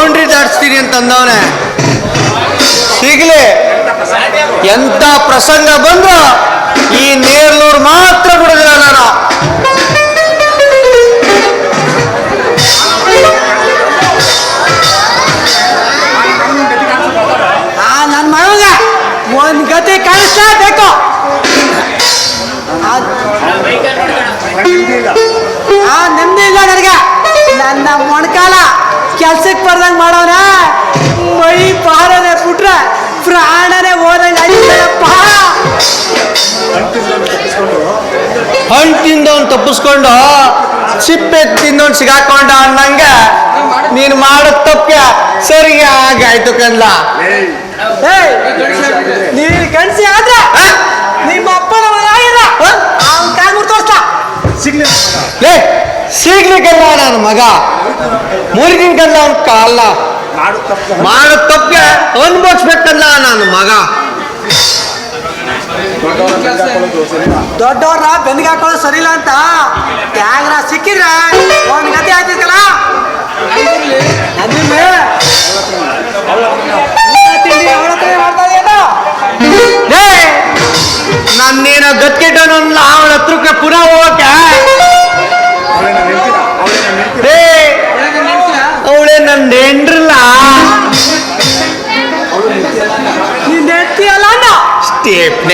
Boundary ದಾಟಿಸ್ತೀನಿ ಅಂತಂದವನೆ. ಈಗಲೇ ಎಂತ ಪ್ರಸಂಗ ಬಂದ್ರು ಈ ನೇರ್ಲೂರ್ ಮಾತ್ರ ಬಿಡೋದಿಲ್ಲ ನಾನು. ಮಾಡೋನ ಮೈ ಪಾರನೆ ಬಿಟ್ರೆ ಪ್ರಾಣನೆ ಹೋದಂಗೆ ಅಯ್ಯಪ್ಪ. ಹಣ್ಣು ತಿಂದವನ್ ತಪ್ಪಿಸ್ಕೊಂಡು ಸಿಪ್ಪೆ ತಿಂದವನ್ ಸಿಗಾಕೊಂಡ ಅನ್ನಂಗ ನೀನು ಮಾಡೋ ತಪ್ಪಿಗೆ ಸರಿಗೆ ಆಗಾಯ್ತು ಕಂದ್ಲ ಏಯ್ ನೀನ್ ಗಂಡಸಿ ಆದ್ರೆ ನಿಮ್ಮ ಅಪ್ಪನ ಆಗಿಲ್ಲ ಅವ್ನ್ ಕಾಲ್ಮುರ್ ತೋರ್ಸ್ಲಾ. ಲೇ ಸಿಗ್ಲಿಕ್ಕಲ್ಲ ನನ್ನ ಮಗ. ಮುರಿಗಿನ್ಕಲ್ಲ ಅವ್ನ ಕಾಲ ಮಾಡೋ ತಪ್ಪಿಗೆ ಅನ್ಭವಿಸ್ಬೇಕಲ್ಲ ನಾನು ಮಗ. ದೊಡ್ಡವ್ರ ಬೆಂದಿಗೆ ಹಾಕೋದು ಸರಿ ಇಲ್ಲ ಅಂತ. ತ್ಯಾಗ್ರ ಸಿಕ್ಕಿದ್ರ ಒಂದ್ ಗತಿ ಆಯ್ತಿತ್ತಲ್ಲ ಅದಿಲ್ಲ ಗತ್ಕೆಟ್ಟ ಅವಳ ಹತ್ರ ಮಾಡ್ತಾ ಇದೆಯಲ್ಲ ಲೇ ನನ್ನೇನೋ ಗತ್ಕೆಟ್ಟವನಲ್ಲ ಅವಳ ಹತ್ರಕ್ಕೆ ಪುನಃ ಹೋಗಕ್ಕೆ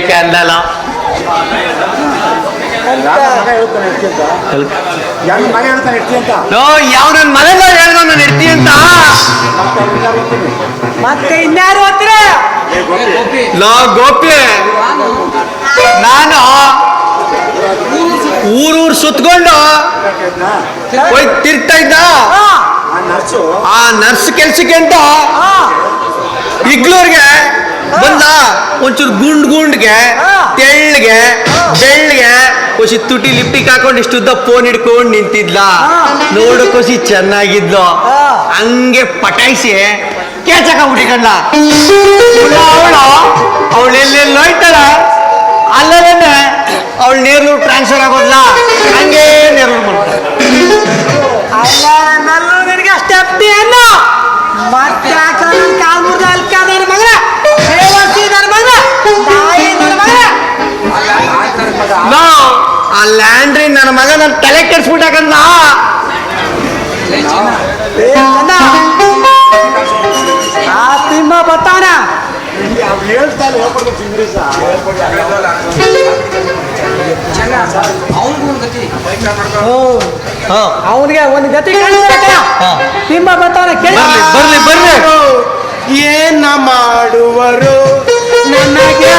ಸ್ಟೇಪ್ನೆ ಅಂದಲ್ಲ. ಹೆಂಗ್ ನೋ ಯಾವ ನನ್ನ ಮನೆಗೆ ಹೇಳ್ದ ನಾನು ಇರ್ತಿ ಅಂತ? ಮತ್ತೆ ಇನ್ಯಾರು ಹತ್ತಿರ ಲೋ ಗೋಪಿ. ನಾನು ಊರೂರ್ ಸುತ್ಕೊಂಡು ಹೋಯ್ ತಿರ್ತಾ ಇದ್ದ. ಆ ನರ್ಸು? ಆ ನರ್ಸ್ ಕೆಲ್ಸಕ್ಕೆ ಅಂತ ಇಗ್ಲೂರ್ಗೆ ಬಂದ? ಒಂಚೂರು ಗುಂಡ್ ಗುಂಡ್ಗೆ. ತೆಳ್ಳಗೆ ಬೆಳ್ಳಗೆ. ಖುಷಿ ತುಟಿ ಲಿಪ್ಟಿಕ್ ಹಾಕೊಂಡು ಇಷ್ಟುದ್ದ ಫೋನ್ ಹಿಡ್ಕೊಂಡು ನಿಂತಿದ್ಲ. ನೋಡು ಖುಷಿ ಚೆನ್ನಾಗಿದ್ಲು. ಹಂಗೆ ಪಟಾಯಿಸಿ ಕೇಚಕ ಹುಟ್ಟಿಕೊಂಡ ಅವಳು ಅವಳು ಎಲ್ಲೆಲ್ಲಿ ನೋಯ್ತಾಳ ಅಲ್ಲದೇನೆ ಅವಳು ನೇರ್ಲು ಟ್ರಾನ್ಸ್ಫರ್ ಆಗೋದ್ಲ. ಹಂಗೆ ನೇರ್ಲು ಮಾಡ್ತಾಳೆ. ನನ್ನ ಮಗ ನನ್ನ ತಲೆ ಕೆಡ್ಸ್ಬಿಟ್ಟಾಕಂದ. ಆ ತಿಮ್ಮ ಬತ್ತಾನ ಅವನಿಗೆ ಒಂದು ಗತಿ. ತಿಮ್ಮ ಬತ್ತಾನ ಕೇಳಿ. ಬರ್ಲಿ ಬರ್ಲಿ ಬರ್ಲಿ. ಏನ ಮಾಡುವರು? ನನಗೆ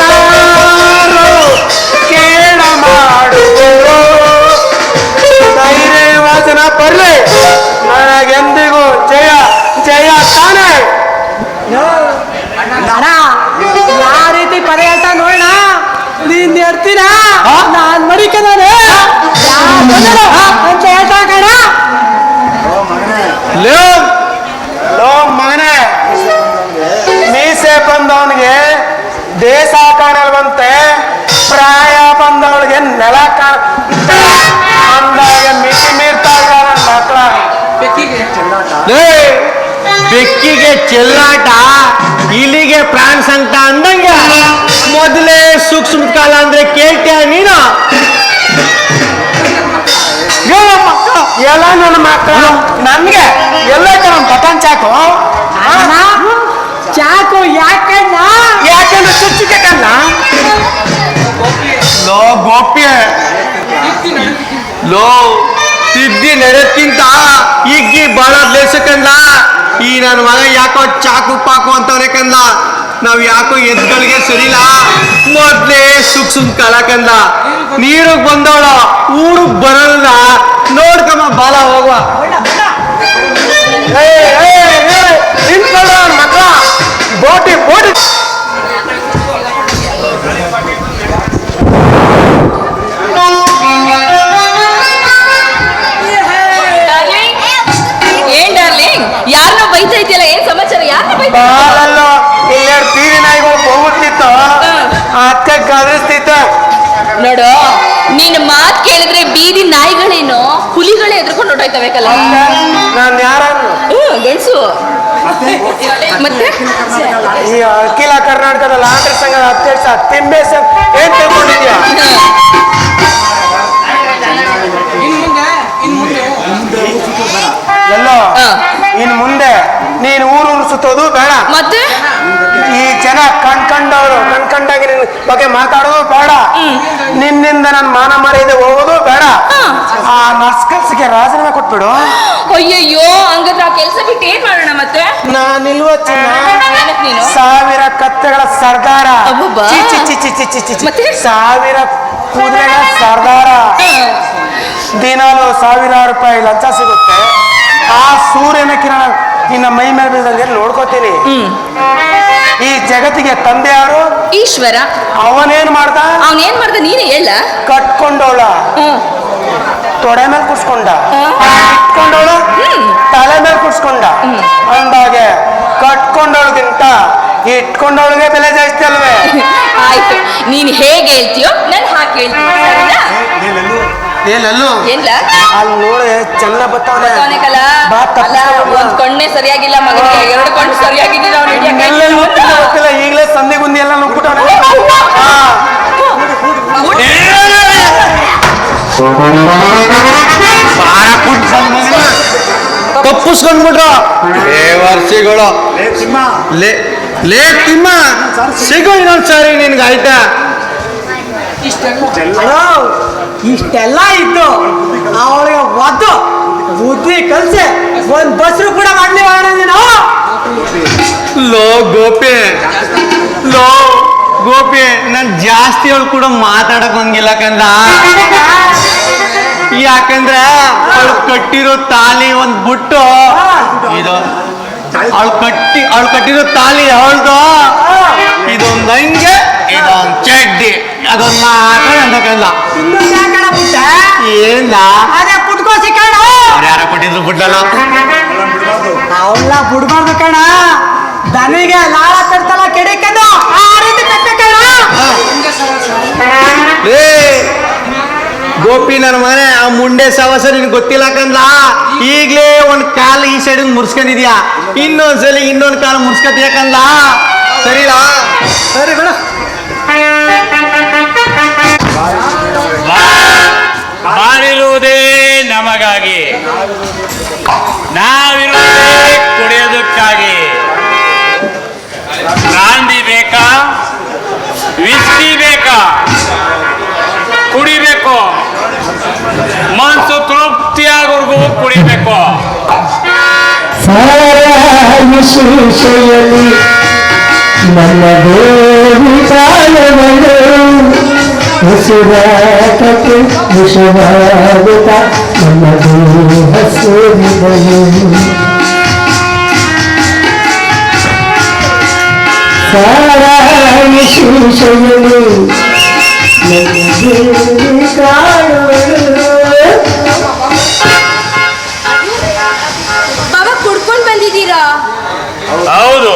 ಕಾಣ ಅಂದಾಗ ಮಿತಿ ಮೀರ್ತಾ ಇದ್ದಾರೆ ಮಕ್ಕಳ ಬೆಕ್ಕಿಗೆ ಚೆಲ್ಲಾಟ. ಇಲ್ಲಿಗೆ ಪ್ರಾಣ ಸಂಕಟ ಅಂದಂಗ. ಮೊದಲೇ ಸೂಕ್ಷ್ಮ ಕಾಲ ಅಂದ್ರೆ ಕೇಳ್ತೀಯ ನೀನು? ಎಲ್ಲ ನನ್ನ ಮಕ್ಕಳು ನನ್ಗೆ ಎಲ್ಲ ನಮ್ಮ ಬಟನ್ ಚಾಕು. ಚಾಕು ಯಾಕಣ್ಣ? ಯಾಕಂದ್ರೆ ಚುಚ್ಚಿಕೆ ಕಣ್ಣ. ಗೋಪಿ ಲೋ, ತಿದ್ದಿ ನಡೆದ್ಕಿಂತ ಇಗ್ಗಿ ಬಹಳ ಲೇಸಕಂದ ಈ ನನ್ನ ಮಗ ಯಾಕೋ ಚಾಕು ಪಾಕು ಅಂತವ್ರೆ ಕಂದ. ನಾವ್ ಯಾಕೋ ಎದ್ಗಳಿಗೆ ಸರಿಲ್ಲ. ಮೊದ್ಲೇ ಸುಖ ಕಲಾಕಂದ ನೀರು ಬಂದವಳ ಊರು ಬರಲ್ಲ ನೋಡ್ಕಮ್ಮ ಬಾಲ ಹೋಗುವ. ಬೋಟಿ ಬೋಟಿ. ಮತ್ತೆ ಈ ಅಖಿಲ ಕರ್ನಾಟಕದ ಲಾಂಡ್ರಿ ಸಂಘದ ಅಧ್ಯಕ್ಷ ತಿಮ್ಮೇಶ ಏನ್ ತಿಳ್ಕೊಂಡಿದ್ಯಾ ಎಲ್ಲೋ. ಇನ್ ಮುಂದೆ ನೀನು ಊರೂರು ಸುತ್ತೋದು ಬೇಡ. ಮತ್ತೆ? ಕಣ್ಕಂಡವರು ಕಂಡಾಗಿ ನಿನ್ ಬಗ್ಗೆ ಮಾತಾಡೋದು ಬೇಡ. ನಿನ್ನಿಂದ ನನ್ನ ಮಾನ ಮರ್ಯಾದೆ ಹೋಗೋದು ಬೇಡ. ಆ ನರ್ಸ್ ಕೆಲ್ಸಕ್ಕೆ ರಾಜೀನಾಮೆ ಕೊಟ್ಬಿಡು. ಅಯ್ಯಯ್ಯೋ ಹಂಗಂದ್ರೆ ಆ ಕೆಲಸ ಬಿಟ್ಟು ಏನ್ ಮಾಡೋಣ ಮತ್ತೆ? ನಾನಿಲ್ವ ಏನಕ್ ನೀನು? ಸಾವಿರ ಕತ್ತೆಗಳ ಸರ್ದಾರ. ಅಬ್ಬಬ್ಬಾ. ಚಿ, ಚಿ, ಚಿ, ಚಿ, ಚಿ, ಚಿ, ಚಿ, ಚಿ. ಮತ್ತೆ? ಸಾವಿರ ಕುದುರೆಗಳ ಸರ್ದಾರ. ದಿನಾಲು ಸಾವಿರಾರು ರೂಪಾಯಿ ಲಂಚ ಸಿಗುತ್ತೆ. ಆ ಸೂರ್ಯನ ಕಿರಣ ನಿನ್ನ ಮೈ ಮೇಲೆ ಬೀಳ್ದಂಗೆ ನೋಡ್ಕೋತೀನಿ. ಈ ಜಗತ್ತಿಗೆ ತಂದೆ ಯಾರು ಈಶ್ವರ. ಅವನೇನ್ ಮಾಡ್ದ? ಅವನೇನ್ ಮಾಡ್ದ? ನೀನೇ ಹೇಳ. ಕಟ್ಕೊಂಡವಳ ತೊಡೆ ಮೇಲೆ ಕುಡ್ಸ್ಕೊಂಡ ಇಟ್ಕೊಂಡವಳ ಹ್ಮ್. ತಲೆ ಮೇಲೆ ಕುಡ್ಸ್ಕೊಂಡ ಅಂದಾಗೆ ಕಟ್ಕೊಂಡೋಳಗಿಂತ ಇಟ್ಕೊಂಡವಳಿಗೆ ಬೆಲೆ ಜಾಸ್ತಿ ಅಲ್ವೇ? ಆಯ್ತು. ನೀನ್ ಹೇಗೆ ಹೇಳ್ತೀಯೋ ನಾನು ಹಾಗೆ ಹೇಳ್ತೀನಿ. ಏನ್ಲ? ಅಲ್ಲಿ ನೋಡಿ ಚೆನ್ನ ಬತ್ತವನೆ. ಬಾ ಬಾ ಕಣ್ಣೆ ಸರಿಯಾಗಿಲ್ಲ ಮಗನಿಗೆ ಎರಡು ಕಣ್ಣು ಸರಿಯಾಗಿದ್ದಿಲ್ಲ ಎಲ್ಲೆಲ್ಲಿ ಗೊತ್ತಿಲ್ಲ ಈಗಲೇ ಸಂಧಿ ಗುಂದಿ ಎಲ್ಲ ನುಗ್ಬಿಟ್ಟವನೆ ಹಾ. ತಪ್ಪಿಸ್ಕೊಂಡ್ಬಿಟ್ರು. ಏ ವರ್ಷಗಳು ಲೇ ಲೇ ತಿಮ್ಮ. ಸಿಗು ಇನ್ನೊಂದ್ ಸಾರಿ ನಿನ್ಗೆ ಆಯ್ತಾ? ಹಲೋ ಇಷ್ಟೆಲ್ಲ ಇತ್ತು. ಅವಳಿಗೆ ಒದ್ದು. ಬುದ್ಧಿ ಕಲ್ಸೆ. ಒಂದ್ ಬಸ್ರು ಕೂಡ ಮಾಡ್ಲಿ ನೀನು ಲೋ ಗೋಪಿ. ಲೋ ಗೋಪಿ ನನ್ ಜಾಸ್ತಿ ಅವಳು ಕೂಡ ಮಾತಾಡಕ್ ಬಂದಿಲ್ಲ ಕಂದ. ಯಾಕಂದ್ರೆ ಅವಳು ಕಟ್ಟಿರೋ ತಾಲಿ ಒಂದ್ ಬುಟ್ಟು. ಇದು ಅವಳು ಕಟ್ಟಿ ಅವಳು ಕಟ್ಟಿರೋ ತಾಲಿ ಅವಳ್ದು. ಇದೊಂದ್ ಹಂಗೆ ಇದೊಂದ್ ಚಡ್ಡಿ. ಅದೊಂದ್ ಮಾತ್ರ ಏನ್ ಅವ್ರು ಬಿಡ್ಲಲ್ಲ ಅವ್ಲಾ ಬುಟ್ಟಲ್ಲ ಅವಳ ಬಿಡ್ಬಾರ್ದು ಕಣ. ದನಿಗೆ ಲಾಳ ಕಟ್ತಲ್ಲ ಕೆಡಿಕಂದು ಆ ರೀತಿ ಕಟ್ಟಕಣ ಏ ಗೋಪಿ ನನ್ನ ಮನೆ ಆ ಮುಂಡೆ ಸವಸ ನಿನ್ ಗೊತ್ತಿಲ್ಲ ಕಂದ ಈಗ್ಲೇ ಒಂದ್ ಕಾಲ್ ಈ ಸೈಡ್ ಮುರ್ಸ್ಕೊಂಡಿದ್ಯಾ? ಇನ್ನೊಂದ್ಸಲಿ ಇನ್ನೊಂದ್ ಕಾಲ ಮುರ್ಸ್ಕೊತೀಯಕಂದ ಸರಿಲಾ ಸರಿ ಬೇಡ. ಮಾಡಿರುವುದೇ ನಮಗಾಗಿ. ನಾವಿರುವುದೇ ಕುಡಿಯೋದಕ್ಕಾಗಿ. ಬ್ರಾಂದಿ ಬೇಕಾ? ವಿಸ್ಕಿ ಬೇಕಾ? ಕುಡಿಬೇಕು. ಮನಸ್ಸು ತೃಪ್ತಿಯಾಗೋರ್ಗೂ ಕುಡಿಬೇಕು. ನಮ್ಮ ದೇವಿ ಕಾಲವಳು ಉಸಿರಾಟಕ್ಕೆ ವಿಷವಾಗುತ್ತ ನನ್ನ ದೇಹ ಸೇರಿದಳು ಸಾರಾ ಬಾಬಾ, ಕುಡ್ಕೊಂಡ್ ಬಂದಿದ್ದೀರಾ? ಹೌದು.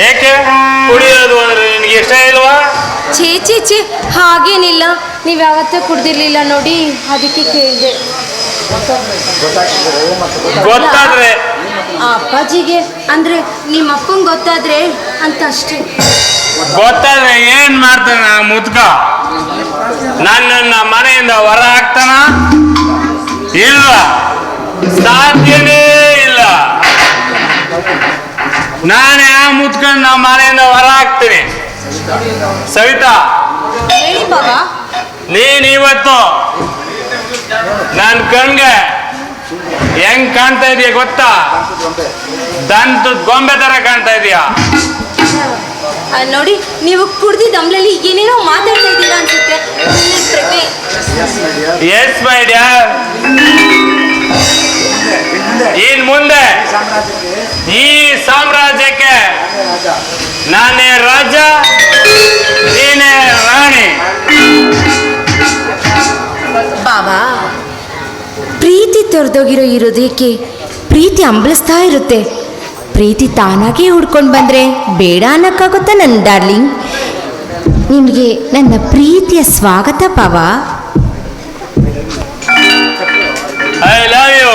ಏಕೆ? ಕುಡಿಯೋದು ಅಂದ್ರೆ ನಿನಗೆ ಇಷ್ಟ ಇಲ್ವಾ? ಛೇ ಛೇ ಛೇ ಹಾಗೇನಿಲ್ಲ ನೀವು ಯಾವತ್ತೂ ಕುಡ್ದಿರ್ಲಿಲ್ಲ ನೋಡಿ ಅದಕ್ಕೆ ಕೇಳಿದೆ. ಗೊತ್ತಾದ್ರೆ ಆ ಅಪ್ಪಾಜಿಗೆ ಅಂದ್ರೆ ನಿಮ್ಮ ಅಪ್ಪಂಗೆ ಗೊತ್ತಾದ್ರೆ ಅಂತ ಅಷ್ಟೇ. ಗೊತ್ತಾದ್ರೆ ಏನ್ ಮಾಡ್ತಾನೆ ಆ ಮುದ್ಕ? ನನ್ನನ್ನ ಮನೆಯಿಂದ ಹೊರ ಹಾಕ್ತಾನ? ಇಲ್ಲ ಸಾಧ್ಯನೇ ಇಲ್ಲ. ನಾನೇ ಆ ಮುದ್ಕನ್ನ ನಮ್ಮ ಮನೆಯಿಂದ ಹೊರ ಹಾಕ್ತೀನಿ. ಸವಿತಾ. ನೀನ್ ಇವತ್ತು ನನ್ನ ಕಣ್ಗೆ ಹೆಂಗ್ ಕಾಣ್ತಾ ಇದೀಯ ಗೊತ್ತಾ? ದಂತ ಗೊಂಬೆ ತರ ಕಾಣ್ತಾ ಇದೀಯ? ನೋಡಿ ನೀವು ಕುಡ್ದಿದ್ದ ಅಂಬ್ಲಲ್ಲಿ ಏನೇನೋ ಮಾತಾಡ್ತಾ ಇದ್ದೀರಾ ಅನ್ಸುತ್ತೆ. ಎಸ್ ಮೈ ಡ್ಯಾರ್ ಇನ್ ಮುಂದೆ ಈ ಸಾಮ್ರಾಜ್ಯಕ್ಕೆ ನಾನೇ ರಾಜ ನೀನೇ ರಾಣಿ. ಬಾಬಾ ಪ್ರೀತಿ ತೊರೆದೋಗಿರೋ ಇರೋದಕ್ಕೆ ಪ್ರೀತಿ ಅಂಬಲಿಸ್ತಾ ಇರುತ್ತೆ. ಪ್ರೀತಿ ತಾನಾಗೇ ಹುಡ್ಕೊಂಡು ಬಂದರೆ ಬೇಡ ಅನ್ನೋಕ್ಕಾಗುತ್ತಾ ನನ್ನ ಡಾರ್ಲಿಂಗ್? ನಿನಗೆ ನನ್ನ ಪ್ರೀತಿಯ ಸ್ವಾಗತ ಪಾವ ಐ ಲವ್ ಯು